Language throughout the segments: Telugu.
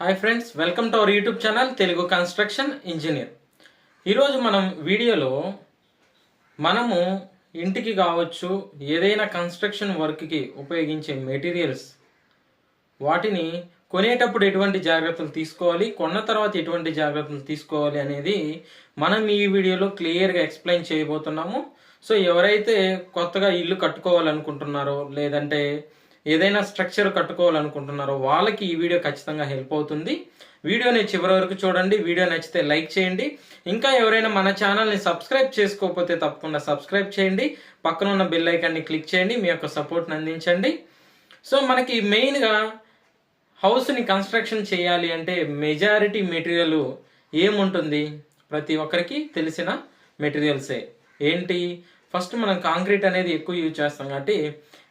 Hi friends welcome to our YouTube channel Telugu construction engineer. ఈరోజు మనం వీడియోలో మనము ఇంటికి కావచ్చు ఏదైనా కన్స్ట్రక్షన్ వర్క్కి ఉపయోగించే మెటీరియల్స్ వాటిని కొనేటప్పుడు ఎటువంటి జాగ్రత్తలు తీసుకోవాలి కొన్న తర్వాత ఎటువంటి జాగ్రత్తలు తీసుకోవాలి అనేది మనం ఈ వీడియోలో క్లియర్గా ఎక్స్ప్లెయిన్ చేయబోతున్నాము. సో ఎవరైతే కొత్తగా ఇల్లు కట్టుకోవాలనుకుంటున్నారో లేదంటే ఏదైనా స్ట్రక్చర్ కట్టుకోవాలనుకుంటున్నారో వాళ్ళకి ఈ వీడియో ఖచ్చితంగా హెల్ప్ అవుతుంది. వీడియోని చివరి వరకు చూడండి. వీడియో నచ్చితే లైక్ చేయండి. ఇంకా ఎవరైనా మన ఛానల్ని సబ్స్క్రైబ్ చేసుకోకపోతే తప్పకుండా సబ్స్క్రైబ్ చేయండి. పక్కన ఉన్న బెల్ ఐకాన్ని క్లిక్ చేయండి. మీ యొక్క సపోర్ట్ని అందించండి. సో మనకి మెయిన్గా హౌస్ని కన్స్ట్రక్షన్ చేయాలి అంటే మెజారిటీ మెటీరియల్ ఏముంటుంది? ప్రతి ఒక్కరికి తెలిసిన మెటీరియల్సే ఏంటి? ఫస్ట్ మనం కాంక్రీట్ అనేది ఎక్కువ యూజ్ చేస్తాం కాబట్టి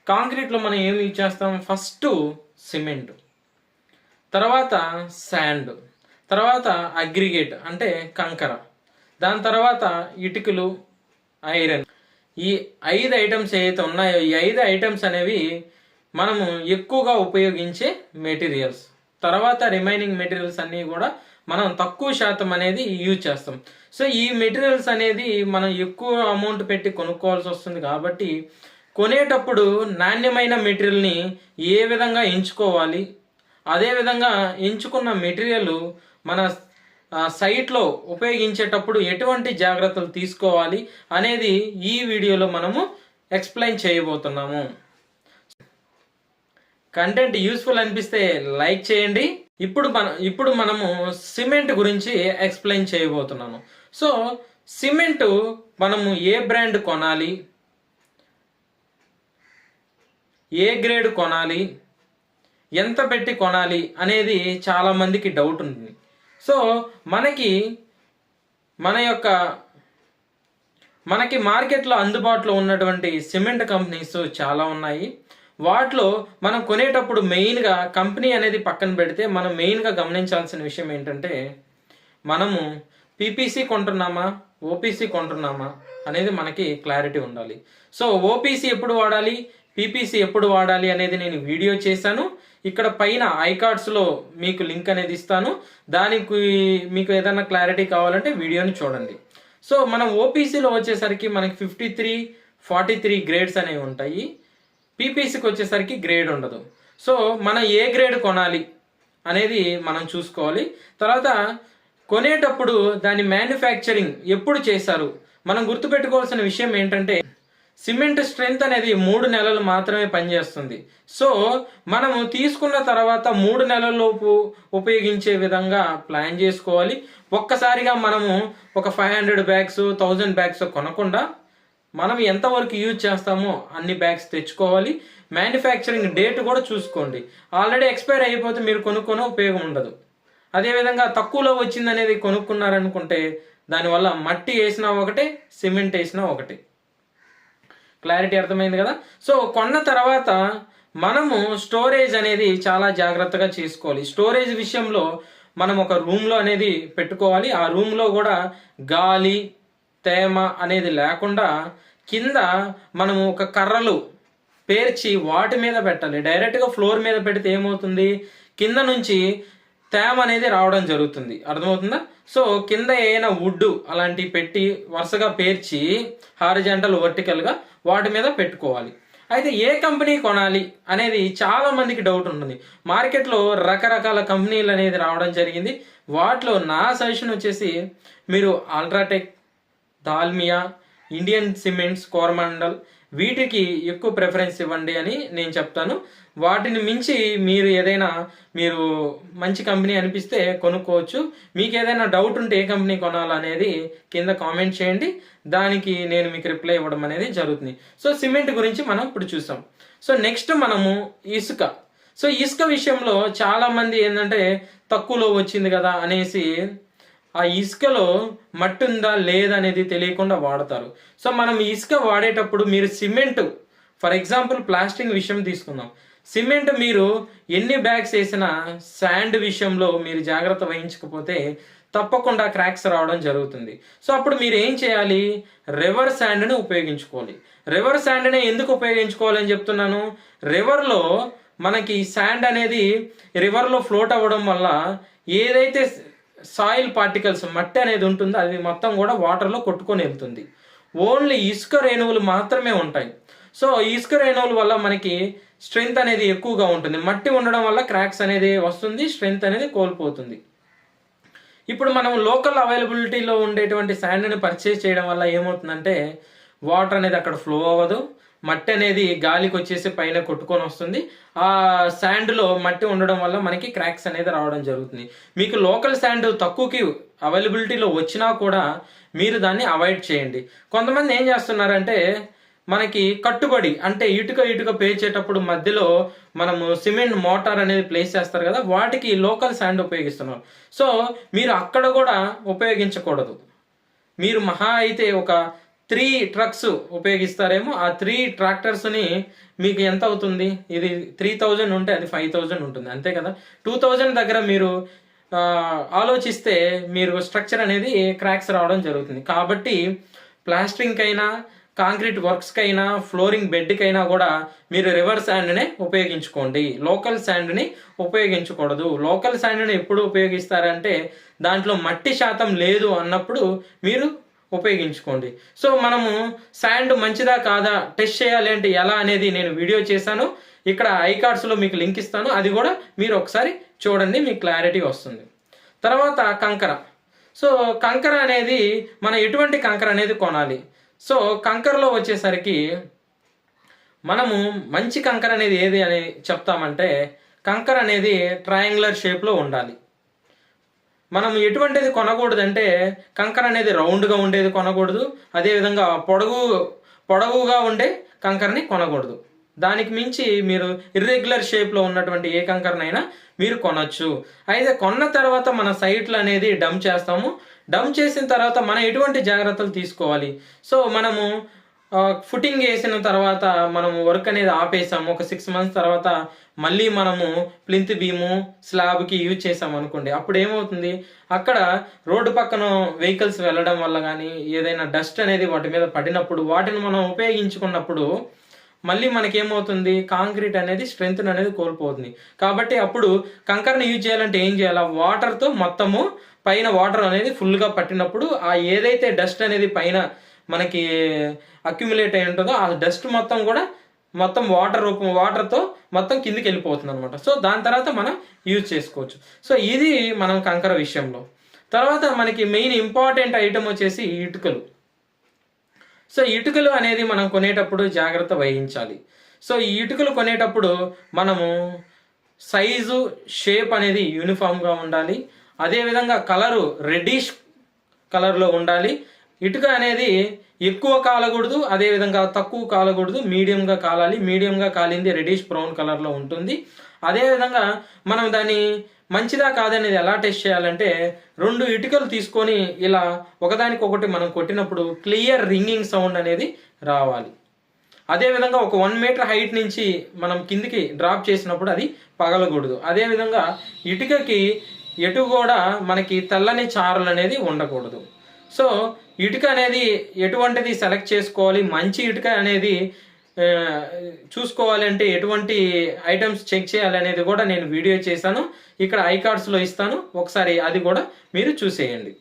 కాంక్రీట్లో మనం ఏమి యూజ్ చేస్తాం? First cement. తర్వాత శాండ్ తర్వాత అగ్రిగేట్ అంటే కంకర. దాని తర్వాత ఇటుకలు ఐరన్ ఈ ఐదు ఐటమ్స్ ఏవైతే ఉన్నాయో ఈ ఐదు ఐటమ్స్ అనేవి మనము ఎక్కువగా ఉపయోగించే మెటీరియల్స్ తర్వాత రిమైనింగ్ మెటీరియల్స్ అన్నీ కూడా మనం తక్కువ శాతం అనేది యూజ్ చేస్తాం. సో ఈ మెటీరియల్స్ అనేది మనం ఎక్కువ అమౌంట్ పెట్టి కొనుక్కోవాల్సి వస్తుంది కాబట్టి కొనేటప్పుడు నాణ్యమైన మెటీరియల్ని ఏ విధంగా ఎంచుకోవాలి? అదేవిధంగా ఎంచుకున్న మెటీరియల్ మన సైట్లో ఉపయోగించేటప్పుడు ఎటువంటి జాగ్రత్తలు తీసుకోవాలి అనేది ఈ వీడియోలో మనము ఎక్స్ప్లెయిన్ చేయబోతున్నాము. కంటెంట్ యూస్ఫుల్ అనిపిస్తే లైక్ చేయండి. ఇప్పుడు మన ఇప్పుడు మనము సిమెంట్ గురించి ఎక్స్ప్లెయిన్ చేయబోతున్నాను సో సిమెంట్ మనము ఏ బ్రాండ్ కొనాలి? ఏ గ్రేడ్ కొనాలి? ఎంత పెట్టి కొనాలి? అనేది చాలా మందికి డౌట్ ఉంటుంది. సో మనకి మన యొక్క మనకి మార్కెట్లో అందుబాటులో ఉన్నటువంటి సిమెంట్ కంపెనీస్ చాలా ఉన్నాయి. వాటిలో మనం కొనేటప్పుడు మెయిన్గా కంపెనీ అనేది పక్కన పెడితే మనం మెయిన్గా గమనించాల్సిన విషయం ఏంటంటే మనము పీపీసీ కొంటున్నామా? ఓపీసీ కొంటున్నామా? అనేది మనకి క్లారిటీ ఉండాలి. సో ఓపీసీ ఎప్పుడు వాడాలి? పీపీసీ ఎప్పుడు వాడాలి అనేది నేను వీడియో చేశాను. ఇక్కడ పైన ఐకార్డ్స్లో మీకు లింక్ అనేది ఇస్తాను. దానికి మీకు ఏదైనా క్లారిటీ కావాలంటే వీడియోని చూడండి. సో మనం ఓపీసీలో వచ్చేసరికి మనకి fifty three forty three grades అనేవి ఉంటాయి పీపీసీకి వచ్చేసరికి గ్రేడ్ ఉండదు. సో మనం ఏ గ్రేడ్ కొనాలి అనేది మనం చూసుకోవాలి. తర్వాత కొనేటప్పుడు దాని మ్యానుఫ్యాక్చరింగ్ ఎప్పుడు చేశారు? మనం గుర్తుపెట్టుకోవాల్సిన విషయం ఏంటంటే సిమెంట్ స్ట్రెంగ్త్ అనేది మూడు నెలలు మాత్రమే పనిచేస్తుంది. సో మనము తీసుకున్న తర్వాత మూడు నెలలలోపు ఉపయోగించే విధంగా ప్లాన్ చేసుకోవాలి. ఒక్కసారిగా మనము ఒక five hundred bags thousand bags కొనకుండా మనం ఎంతవరకు యూజ్ చేస్తామో అన్ని బ్యాగ్స్ తెచ్చుకోవాలి. మ్యానుఫ్యాక్చరింగ్ డేట్ కూడా చూసుకోండి. ఆల్రెడీ ఎక్స్పైర్ అయిపోతే మీరు కొనుక్కొని ఉపయోగం ఉండదు. అదేవిధంగా తక్కువలో వచ్చింది అనేది కొనుక్కున్నారనుకుంటే దానివల్ల మట్టి వేసినా ఒకటే సిమెంట్ వేసినా ఒకటే. క్లారిటీ అర్థమైంది కదా? సో కొన్న తర్వాత మనము స్టోరేజ్ అనేది చాలా జాగ్రత్తగా చేసుకోవాలి. స్టోరేజ్ విషయంలో మనం ఒక రూమ్లో అనేది పెట్టుకోవాలి. ఆ రూమ్లో కూడా గాలి తేమ అనేది లేకుండా కింద మనము ఒక కర్రలు పేర్చి వాటి మీద పెట్టాలి. డైరెక్ట్గా ఫ్లోర్ మీద పెడితే ఏమవుతుంది? కింద నుంచి తేమ అనేది రావడం జరుగుతుంది. అర్థమవుతుందా? సో కింద ఏదైనా వుడ్ అలాంటివి పెట్టి వరుసగా పేర్చి హారిజెంటల్ వర్టికల్గా వాటి మీద పెట్టుకోవాలి. అయితే ఏ కంపెనీ కొనాలి అనేది చాలా మందికి డౌట్ ఉంటుంది. మార్కెట్లో రకరకాల కంపెనీలు అనేది రావడం జరిగింది. వాటిలో నా సజెషన్ వచ్చేసి మీరు UltraTech Dalmia Indian cements Coromandel వీటికి ఎక్కువ ప్రిఫరెన్స్ ఇవ్వండి అని నేను చెప్తాను. వాటిని మించి మీరు ఏదైనా మీరు మంచి కంపెనీ అనిపిస్తే కొనుక్కోవచ్చు. మీకు ఏదైనా డౌట్ ఉంటే ఏ కంపెనీ కొనాలనేది కింద కామెంట్ చేయండి. దానికి నేను మీకు రిప్లై ఇవ్వడం అనేది జరుగుతుంది. సో సిమెంట్ గురించి మనం ఇప్పుడు చూసాం సో నెక్స్ట్ మనము ఇసుక. సో ఇసుక విషయంలో చాలామంది ఏంటంటే తక్కువలో వచ్చింది కదా అనేసి ఆ ఇసుకలో మట్టి ఉందా లేదా అనేది తెలియకుండా వాడతారు. సో మనం ఇసుక వాడేటప్పుడు మీరు సిమెంట్ ఫర్ ఎగ్జాంపుల్ ప్లాస్టింగ్ విషయం తీసుకుందాం. సిమెంట్ మీరు ఎన్ని బ్యాగ్స్ వేసినా శాండ్ విషయంలో మీరు జాగ్రత్త వహించకపోతే తప్పకుండా క్రాక్స్ రావడం జరుగుతుంది. సో అప్పుడు మీరు ఏం చేయాలి? రివర్ శాండ్ని ఉపయోగించుకోవాలి. రివర్ శాండ్ని ఎందుకు ఉపయోగించుకోవాలని చెప్తున్నాను? రివర్లో మనకి శాండ్ అనేది రివర్లో ఫ్లోట్ అవ్వడం వల్ల ఏదైతే సాయిల్ పార్టికల్స్ మట్టి అనేది ఉంటుంది? అది మొత్తం కూడా వాటర్లో కొట్టుకొని వెళ్తుంది. ఓన్లీ ఇసుక రేణువులు మాత్రమే ఉంటాయి. సో ఇసుక రేణువుల వల్ల మనకి స్ట్రెంగ్త్ అనేది ఎక్కువగా ఉంటుంది. మట్టి ఉండడం వల్ల క్రాక్స్ అనేది వస్తుంది స్ట్రెంగ్త్ అనేది కోల్పోతుంది. ఇప్పుడు మనం లోకల్ అవైలబిలిటీలో ఉండేటువంటి శాండ్ని పర్చేస్ చేయడం వల్ల ఏమవుతుందంటే వాటర్ అనేది అక్కడ ఫ్లో అవ్వదు. మట్టి అనేది గాలికి వచ్చేసి పైన కొట్టుకొని వస్తుంది. ఆ శాండ్లో మట్టి ఉండడం వల్ల మనకి క్రాక్స్ అనేది రావడం జరుగుతుంది. మీకు లోకల్ శాండ్ తక్కువకి అవైలబిలిటీలో వచ్చినా కూడా మీరు దాన్ని అవాయిడ్ చేయండి. కొంతమంది ఏం చేస్తున్నారంటే మనకి కట్టుబడి అంటే ఇటుక ఇటుక పేర్చేటప్పుడు మధ్యలో మనము సిమెంట్ మోటార్ అనేది ప్లేస్ చేస్తారు కదా వాటికి లోకల్ శాండ్ ఉపయోగిస్తున్నారు. సో మీరు అక్కడ కూడా ఉపయోగించకూడదు. మీరు మహా అయితే ఒక త్రీ ట్రక్స్ ఉపయోగిస్తారేమో ఆ త్రీ ట్రాక్టర్స్ని మీకు ఎంత అవుతుంది? ఇది త్రీ థౌజండ్ ఉంటే అది ఫైవ్ థౌజండ్ ఉంటుంది అంతే కదా? టూ థౌజండ్ దగ్గర మీరు ఆలోచిస్తే మీరు స్ట్రక్చర్ అనేది క్రాక్స్ రావడం జరుగుతుంది. కాబట్టి ప్లాస్టరింగ్కైనా కాంక్రీట్ వర్క్స్కి అయినా ఫ్లోరింగ్ బెడ్కి అయినా కూడా మీరు రివర్ శాండ్నే ఉపయోగించుకోండి. లోకల్ శాండ్ని ఉపయోగించకూడదు. లోకల్ శాండ్ని ఎప్పుడు ఉపయోగిస్తారంటే దాంట్లో మట్టి శాతం లేదు అన్నప్పుడు మీరు ఉపయోగించుకోండి. సో మనము శాండ్ మంచిదా కాదా టెస్ట్ చేయాలి అంటే ఎలా అనేది నేను వీడియో చేశాను. ఇక్కడ ఐ కార్డ్స్లో మీకు లింక్ ఇస్తాను. అది కూడా మీరు ఒకసారి చూడండి మీకు క్లారిటీ వస్తుంది. తర్వాత కంకర. సో కంకర అనేది మనం ఎటువంటి కంకర అనేది కొనాలి. సో కంకరలో వచ్చేసరికి మనము మంచి కంకర అనేది ఏది అని చెప్తామంటే కంకర అనేది ట్రయాంగులర్ షేప్లో ఉండాలి. మనం ఎటువంటిది కొనకూడదంటే కంకర అనేది రౌండ్గా ఉండేది కొనకూడదు. అదేవిధంగా పొడవు పొడవుగా ఉండే కంకరని కొనకూడదు. దానికి మించి మీరు ఇర్రెగ్యులర్ షేప్లో ఉన్నటువంటి ఏ కంకరనైనా మీరు కొనొచ్చు. అయితే కొన్న తర్వాత మన సైట్లు అనేది డంప్ చేస్తాము. డంప్ చేసిన తర్వాత మనం ఎటువంటి జాగ్రత్తలు తీసుకోవాలి? సో మనము ఫుటింగ్ వేసిన తర్వాత మనము వర్క్ అనేది ఆపేసాము. ఒక సిక్స్ మంత్స్ తర్వాత మళ్ళీ మనము ప్లింత్ బీము స్లాబ్కి యూజ్ చేసాం అనుకోండి. అప్పుడు ఏమవుతుంది? అక్కడ రోడ్డు పక్కన వెహికల్స్ వెళ్ళడం వల్ల కానీ ఏదైనా డస్ట్ అనేది వాటి మీద పడినప్పుడు వాటిని మనం ఉపయోగించుకున్నప్పుడు మళ్ళీ మనకేమవుతుంది? కాంక్రీట్ అనేది స్ట్రెంగ్త్ అనేది కోల్పోతుంది. కాబట్టి అప్పుడు కంకర్ని యూజ్ చేయాలంటే ఏం చేయాలి? వాటర్తో మొత్తము పైన వాటర్ అనేది ఫుల్గా పట్టినప్పుడు ఆ ఏదైతే డస్ట్ అనేది పైన మనకి అక్యుములేట్ అయి ఉంటుందో ఆ డస్ట్ మొత్తం కూడా మొత్తం వాటర్ రూపం వాటర్తో మొత్తం కిందికి వెళ్ళిపోతుంది అనమాట సో దాని తర్వాత మనం యూజ్ చేసుకోవచ్చు. సో ఇది మనం కంకర విషయంలో. తర్వాత మనకి మెయిన్ ఇంపార్టెంట్ ఐటమ్ వచ్చేసి ఇటుకలు. సో ఇటుకలు అనేది మనం కొనేటప్పుడు జాగ్రత్త వహించాలి. సో ఈ ఇటుకలు కొనేటప్పుడు మనము సైజు షేప్ అనేది యూనిఫామ్గా ఉండాలి. అదేవిధంగా కలరు రెడ్డిష్ కలర్లో ఉండాలి. ఇటుక అనేది ఎక్కువ కాలకూడదు అదేవిధంగా తక్కువ కాలకూడదు మీడియంగా కాలాలి. మీడియంగా కాలింది రెడిష్ బ్రౌన్ కలర్లో ఉంటుంది. అదేవిధంగా మనం దాన్ని మంచిదా కాదనేది ఎలా టెస్ట్ చేయాలంటే రెండు ఇటుకలు తీసుకొని ఇలా ఒకదానికొకటి మనం కొట్టినప్పుడు క్లియర్ రింగింగ్ సౌండ్ అనేది రావాలి. అదేవిధంగా ఒక వన్ మీటర్ హైట్ నుంచి మనం కిందికి డ్రాప్ చేసినప్పుడు అది పగలకూడదు. అదేవిధంగా ఇటుకకి ఎటు కూడా మనకి తెల్లని చారలు అనేది ఉండకూడదు. సో ఇటుక అనేది ఎటువంటిది సెలెక్ట్ చేసుకోవాలి? మంచి ఇటుక అనేది చూసుకోవాలంటే చూసుకోవాలి అంటే ఎటువంటి ఐటమ్స్ చెక్ చేయాలి అనేది కూడా నేను వీడియో చేశాను. ఇక్కడ ఐ కార్డ్స్లో ఇస్తాను. ఒకసారి అది కూడా మీరు చూసేయండి.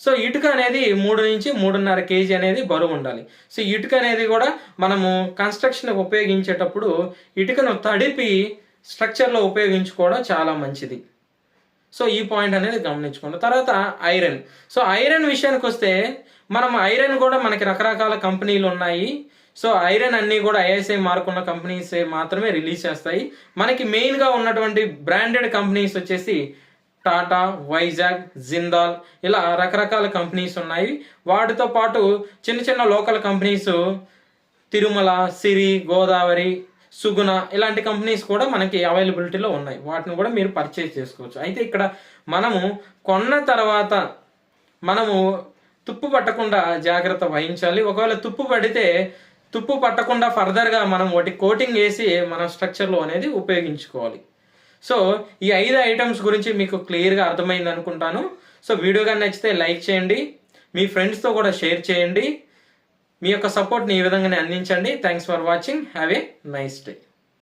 సో ఇటుక అనేది మూడు నుంచి మూడున్నర కేజీ అనేది బరువు ఉండాలి. సో ఇటుక అనేది కూడా మనము కన్స్ట్రక్షన్ ఉపయోగించేటప్పుడు ఇటుకను తడిపి స్ట్రక్చర్లో ఉపయోగించుకోవడం చాలా మంచిది. సో ఈ పాయింట్ అనేది గమనించుకోండి. తర్వాత ఐరన్. సో ఐరన్ విషయానికి వస్తే మనం ఐరన్ కూడా మనకి రకరకాల కంపెనీలు ఉన్నాయి. సో ఐరన్ అన్నీ కూడా ఐఎస్ఐ మార్క్ ఉన్న కంపెనీస్ మాత్రమే రిలీజ్ చేస్తాయి. మనకి మెయిన్గా ఉన్నటువంటి బ్రాండెడ్ కంపెనీస్ వచ్చేసి టాటా వైజాగ్ జిందాల్ ఇలా రకరకాల కంపెనీస్ ఉన్నాయి. వాటితో పాటు చిన్న చిన్న లోకల్ కంపెనీస్ తిరుమల సిరి గోదావరి సుగుణ ఇలాంటి కంపెనీస్ కూడా మనకి అవైలబిలిటీలో ఉన్నాయి. వాటిని కూడా మీరు పర్చేస్ చేసుకోవచ్చు. అయితే ఇక్కడ మనము కొన్న తర్వాత మనము తుప్పు పట్టకుండా జాగ్రత్త వహించాలి. ఒకవేళ తుప్పు పడితే తుప్పు పట్టకుండా ఫర్దర్గా మనం వాటి కోటింగ్ వేసి మన స్ట్రక్చర్లో అనేది ఉపయోగించుకోవాలి. సో ఈ ఐదు ఐటమ్స్ గురించి మీకు క్లియర్గా అర్థమైంది అనుకుంటాను. సో వీడియో కానీ నచ్చితే లైక్ చేయండి. మీ ఫ్రెండ్స్తో కూడా షేర్ చేయండి. మీ యొక్క సపోర్ట్ని ఈ విధంగానే అందించండి. Thanks for watching have a nice day